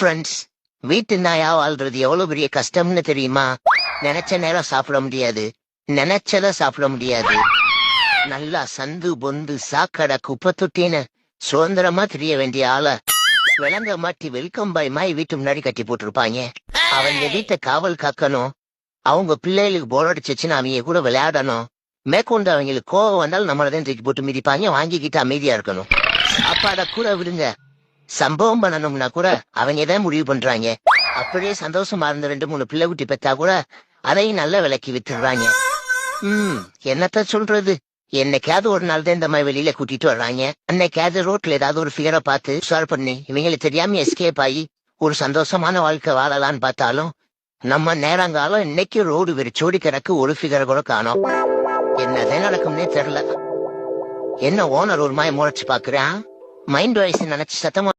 Friends வீட்டு நாயா வாழ்றது? எவ்வளவு பெரிய கஷ்டம்னு தெரியுமா? நினைச்ச நேரம் சாப்பிட முடியாது. நினைச்சத சாப்பிட முடியாது. நல்லா சந்து பொந்து சாக்கடை குப்பை தொட்டின்னு சுதந்திரமா தெரிய வேண்டிய ஆள விளங்க மாட்டி வெல்கம் பாய் மாய் வீட்டு முன்னாடி கட்டி போட்டிருப்பாங்க. அவங்க வீட்டை காவல் காக்கணும். அவங்க பிள்ளைகளுக்கு போர் அடிச்சிச்சுன்னு அவங்க கூட விளையாடணும். மேற்கொண்டு அவங்களுக்கு கோவம் வந்தாலும் நம்மளதான் தூக்கி போட்டு மிதிப்பாங்க. வாங்கிக்கிட்டு அமைதியா இருக்கணும். சாப்பாட கூட விடுங்க. சம்பவம் பண்ணணும்னா கூட அவங்க தான் முடிவு பண்றாங்க. அப்படியே சந்தோஷமா இருந்த ரெண்டு மூணு பிள்ளை குட்டி பெத்தா கூட அதையும் நல்ல விலைக்கு வித்துடுறாங்க ம் என்னத்த சொல்றது? என்னைக்காவது ஒரு நாள் தான் இந்த மாதிரி வெளியில கூட்டிட்டு வர்றாங்க. அன்னைக்காவது ரோட்ல ஏதாவது ஒரு ஃபிகரை பார்த்து ஷேர் பண்ணி இவங்களுக்கு தெரியாம எஸ்கேப் ஆகி ஒரு சந்தோஷமான வாழ்க்கை வாழலான்னு பார்த்தாலும் நம்ம நேரங்காலம் இன்னைக்கு ரோடு வெறிச்சோடி கிடக்கு ஒரு ஃபிகரை கூட காணோம். என்னதான் நடக்கும்னே தெரியல. என்ன ஓனர் ஒரு மாதிரி முறைச்சு பாக்குறான் மைண்ட் வாய்ஸ் நினைச்சு சத்தமா